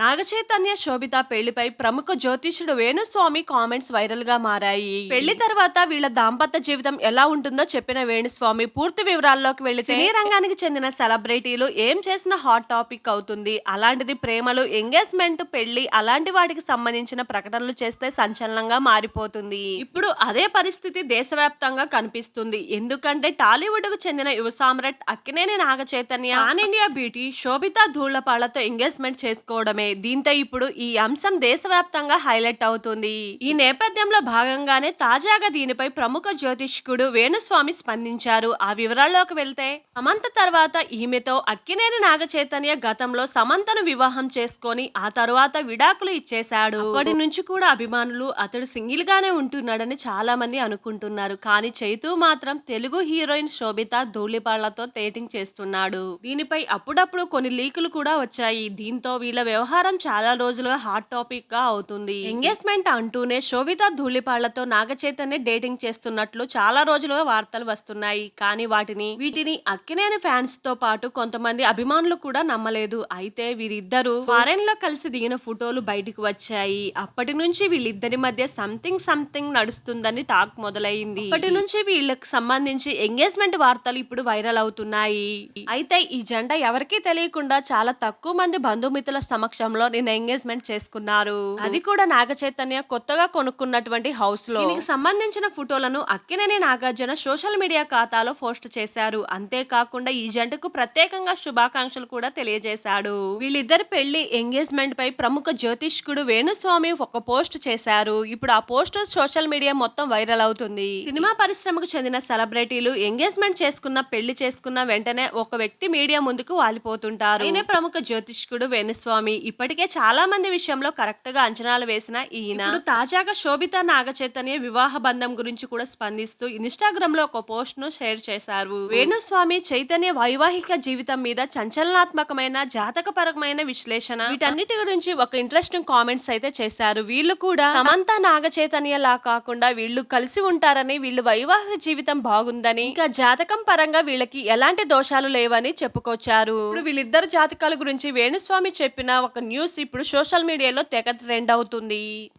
నాగచైతన్య శోభిత పెళ్ళిపై ప్రముఖ జ్యోతిషుడు వేణుస్వామి కామెంట్స్ వైరల్గా మారాయి. పెళ్ళి తర్వాత వీళ్ళ దాంపత్య జీవితం ఎలా ఉంటుందో చెప్పిన వేణుస్వామి పూర్తి వివరాల్లోకి వెళ్ళి సినీ రంగానికి చెందిన సెలబ్రిటీలు ఏం చేసిన హాట్ టాపిక్ అవుతుంది. అలాంటిది ప్రేమలు ఎంగేజ్మెంట్ పెళ్ళి అలాంటి వాటికి సంబంధించిన ప్రకటనలు చేస్తే సంచలనంగా మారిపోతుంది. ఇప్పుడు అదే పరిస్థితి దేశవ్యాప్తంగా కనిపిస్తుంది. ఎందుకంటే టాలీవుడ్కు చెందిన యువ సామ్రాట్ Akkineni Naga Chaitanya pan India beauty Sobhita ధూళ్ళపాళ్ళతో engagement చేసుకోవడమే. దీంతో ఇప్పుడు ఈ అంశం దేశవ్యాప్తంగా హైలైట్ అవుతుంది. ఈ నేపథ్యంలో భాగంగానే తాజాగా దీనిపై ప్రముఖ జ్యోతిష్కుడు వేణుస్వామి స్పందించారు. ఆ వివరాల్లోకి వెళ్తే సమంత తర్వాత ఈమెతో అక్కినేని నాగచైతన్య గతంలో సమంతను వివాహం చేసుకొని ఆ తరువాత విడాకులు ఇచ్చేశాడు. అప్పటి నుంచి కూడా అభిమానులు అతడు సింగిల్ గానే ఉంటున్నాడని చాలా మంది అనుకుంటున్నారు. కానీ చైతు మాత్రం తెలుగు హీరోయిన్ శోభిత ధూళిపాళ్ళతో డేటింగ్ చేస్తున్నాడు. దీనిపై అప్పుడప్పుడు కొన్ని లీకులు కూడా వచ్చాయి. దీంతో వీళ్ళ వ్యవహారం చాలా రోజులుగా హాట్ టాపిక్గా అవుతుంది. ఎంగేజ్మెంట్ అంటూనే శోభిత ధూళిపాళ్ళతో నాగచైతన్య డేటింగ్ చేస్తున్నట్లు చాలా రోజులుగా వార్తలు వస్తున్నాయి. కానీ వాటిని వీటిని అక్కినేని ఫ్యాన్స్తో పాటు కొంతమంది అభిమానులు కూడా నమ్మలేదు. అయితే వీరిద్దరూ ఫారెన్లో కలిసి దిగిన ఫోటోలు బయటకు వచ్చాయి. అప్పటి నుంచి వీళ్ళిద్దరి మధ్య సంథింగ్ సంథింగ్ నడుస్తుందని టాక్ మొదలైంది. అప్పటి నుంచి వీళ్ళకి సంబంధించి ఎంగేజ్మెంట్ వార్తలు ఇప్పుడు వైరల్ అవుతున్నాయి. అయితే ఈ జంట ఎవరికీ తెలియకుండా చాలా తక్కువ మంది బంధుమిత్రుల సమక్షంలో నిన్న ఎంగేజ్మెంట్ చేసుకున్నారు. అది కూడా నాగ చైతన్య కొత్తగా కొనుక్కున్నటువంటి హౌస్లో. దీనికి సంబంధించిన ఫోటోలను అక్కినేని నాగార్జున సోషల్ మీడియా ఖాతాలో పోస్ట్ చేశారు. అంతేకాకుండా ఈ జంటకు ప్రత్యేకంగా శుభాకాంక్షలు కూడా తెలియజేశాడు. వీళ్ళిద్దరి పెళ్ళి ఎంగేజ్మెంట్ పై ప్రముఖ జ్యోతిష్కుడు వేణుస్వామి ఒక పోస్ట్ చేశారు. ఇప్పుడు ఆ పోస్ట్ సోషల్ మీడియా మొత్తం వైరల్ అవుతుంది. సినిమా పరిశ్రమకు చెందిన సెలబ్రిటీలు ఎంగేజ్మెంట్ చేసుకున్న పెళ్ళి చేసుకున్న వెంటనే ఒక వ్యక్తి మీడియా ముందుకు వాలిపోతుంటారు. ఈయన ప్రముఖ జ్యోతిష్కుడు వేణుస్వామి. ఇప్పటికే చాలా మంది విషయంలో కరెక్ట్గా అంచనాలు వేసిన ఈయన తాజాగా శోభిత నాగ చైతన్య వివాహ బంధం గురించి కూడా స్పందిస్తూ ఇన్స్టాగ్రామ్లో ఒక పోస్ట్ను షేర్ చేశారు. వేణుస్వామి చైతన్య వైవాహిక జీవితం మీద చంచలనాత్మకమైన జాతకపరమైన విశ్లేషణ వీటన్నిటి గురించి ఒక ఇంట్రెస్టింగ్ కామెంట్స్ అయితే చేశారు. వీళ్ళు కూడా సమంత నాగ చైతన్య లా కాకుండా వీళ్ళు కలిసి ఉంటారని వీళ్ళు వైవాహిక జీవితం బాగుందని ఇంకా జాతకం పరంగా వీళ్ళకి ఎలాంటి దోషాలు లేవని చెప్పుకొచ్చారు. వీళ్ళిద్దరు జాతకాల గురించి వేణుస్వామి చెప్పిన ఒక న్యూస్ ఇప్పుడు సోషల్ మీడియాలో తెగ ట్రెండ్ అవుతుంది.